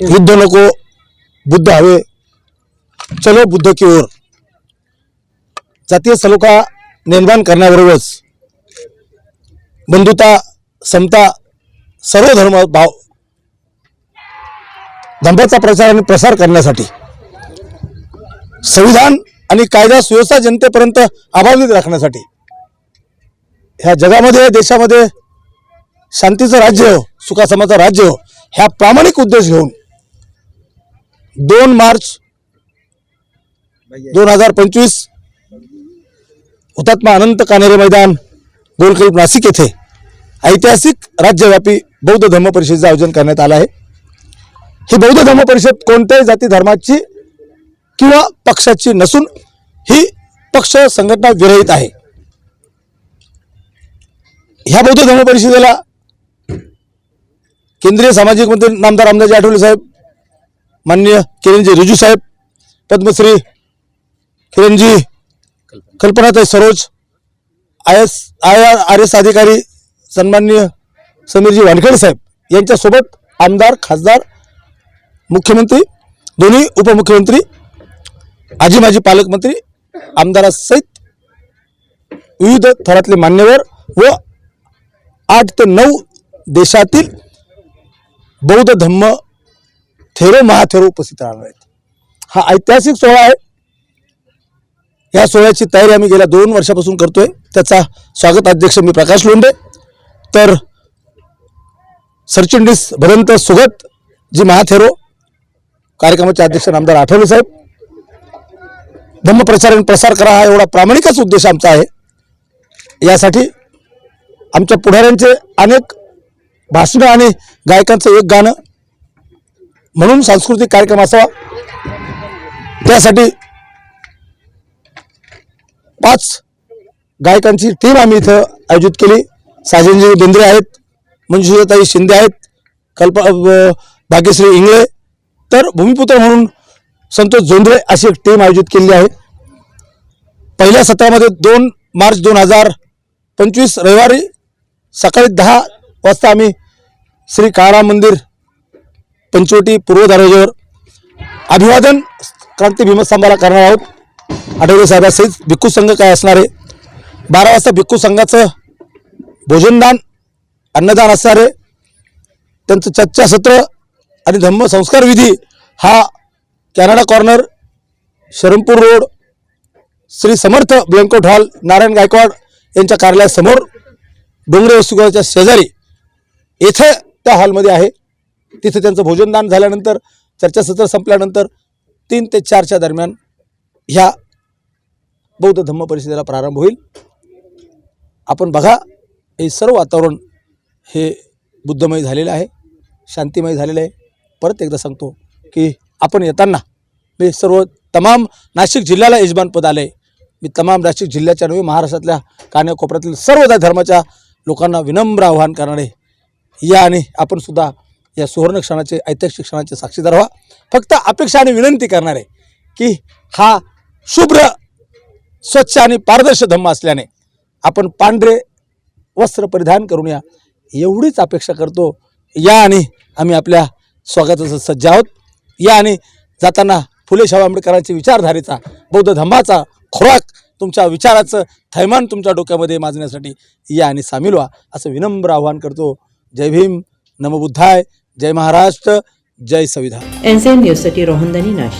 युद्ध नको बुद्ध हवे. चलो बुद्ध की ओर. जातीय सलोखा निर्माण करण्याबरोबरच बंधुता समता सर्व धर्म भाव धंब्याचा प्रचार आणि प्रसार करण्यासाठी संविधान आणि कायदा सुव्यवस्था जनतेपर्यंत अबाधित राखण्यासाठी ह्या जगामध्ये देशामध्ये शांतीचं राज्य हो सुखासमाचं राज्य हो ह्या प्रामाणिक उद्देश घेऊन दोन मार्च दोन हजार पंचवीस हुतात्मा अनंत कानेरे मैदान गोलकल्प नाशिक येथे. ऐतिहासिक राज्यव्यापी बौद्ध धर्म परिषदेचं आयोजन करण्यात आलं आहे. ही बौद्ध धर्म परिषद कोणत्याही जाती धर्माची किंवा पक्षाची नसून ही पक्ष संघटना विरहित आहे. ह्या बौद्ध धर्म परिषदेला केंद्रीय सामाजिक मंत्री नामदार रामदासजी आठवले साहेब माननीय किरणजी रिजू साहेब पद्मश्री किरणजी कल्पनाताई Saroj I S I R R S अधिकारी सन्माननीय समीरजी वानखेडे साहेब यांच्यासोबत आमदार खासदार मुख्यमंत्री दोन्ही उपमुख्यमंत्री आजी माजी पालकमंत्री आमदारासहित विविध थरातले मान्यवर व आठ ते नऊ देशातील बौद्ध धम्म थेरो महाथेरो उपस्थित राहणार आहेत. हा ऐतिहासिक सोहळा आहे. या सोहळ्याची तयारी आम्ही गेल्या दोन वर्षापासून करतोय. त्याचा स्वागत अध्यक्ष मी प्रकाश लोंढे. तर सरचिटणीस भदंत सुगत जी महाथेरो कार्यक्रमाचे अध्यक्ष नामदार आठवले साहेब. धम्मप्रचार आणि प्रसार करा हा एवढा प्रामाणिकच उद्देश आमचा आहे. यासाठी आमच्या पुढाऱ्यांचे अनेक भाषणं आणि गायकांचं एक गाणं म्हणून सांस्कृतिक कार्यक्रम असावा. त्यासाठी पाच गायकांची टीम आम्ही इथं आयोजित केली. साजनजी बेंद्रे आहेत मंजुषाताई शिंदे आहेत कल्प भाग्यश्री इंगळे तर भूमिपुत्र म्हणून संतोष जोंधळे अशी एक टीम आयोजित केलेली आहे. पहिल्या सत्रामध्ये दोन मार्च दोन हजार पंचवीस रविवारी सकाळी दहा वाजता आम्ही श्री काळाराम मंदिर पंचवटी पूर्व दरवाज्यावर अभिवादन क्रांती भीमस्तंभाला करणार आहोत. आठवले साहेबासहित भिक्खू संघ काय असणार आहे? बारा वाजता भिक्खू संघाचं भोजनदान अन्नदान असणार आहे. त्यांचं चर्चासत्र आणि धम्म संस्कार विधी हा Canada corner Sharampur road Shri Samarth ब्लँकोट hall Narayan Gaikwad यांच्या कार्यालयासमोर डोंगरे वस्तुगृहाच्या शेजारी येथे त्या हॉलमध्ये आहे. तिथे त्यांचं भोजनदान झाल्यानंतर चर्चासत्र संपल्यानंतर तीन ते चारच्या दरम्यान ह्या बौद्ध धम्म परिषदेला प्रारंभ होईल. आपण बघा हे सर्व वातावरण हे बुद्धमय झालेलं आहे शांतिमय झालेलं आहे. परत एकदा सांगतो की आपण येताना मी सर्व तमाम नाशिक जिल्ह्याला यजमानपद आहे मी तमाम नाशिक जिल्ह्याच्या नव्हे महाराष्ट्रातल्या कान्याकोपऱ्यातील सर्व त्या धर्माच्या लोकांना विनम्र आव्हान करणारे. या आणि आपण सुद्धा या सुवर्ण क्षणाचे ऐतिहासिक क्षणाचे साक्षीदार व्हा. फक्त अपेक्षा आणि विनंती करणार आहे की हा शुभ्र स्वच्छ आणि पारदर्शक धम्म असल्याने आपण पांढरे वस्त्र परिधान करून या एवढीच अपेक्षा करतो. या आणि आम्ही आपल्या स्वागताचं सज्ज आहोत. या आणि जाताना फुले शाहू आंबेडकरांच्या विचारधारेचा बौद्ध धम्माचा खोराक तुमच्या विचाराचं थैमान तुमच्या डोक्यामध्ये माजण्यासाठी या आणि सामील व्हा. असं विनम्र आवाहन करतो. जय भीम. नमबुद्धाय जय महाराष्ट्र जय संविधान. एन न्यूजसाठी रोहन दनी नाशिक.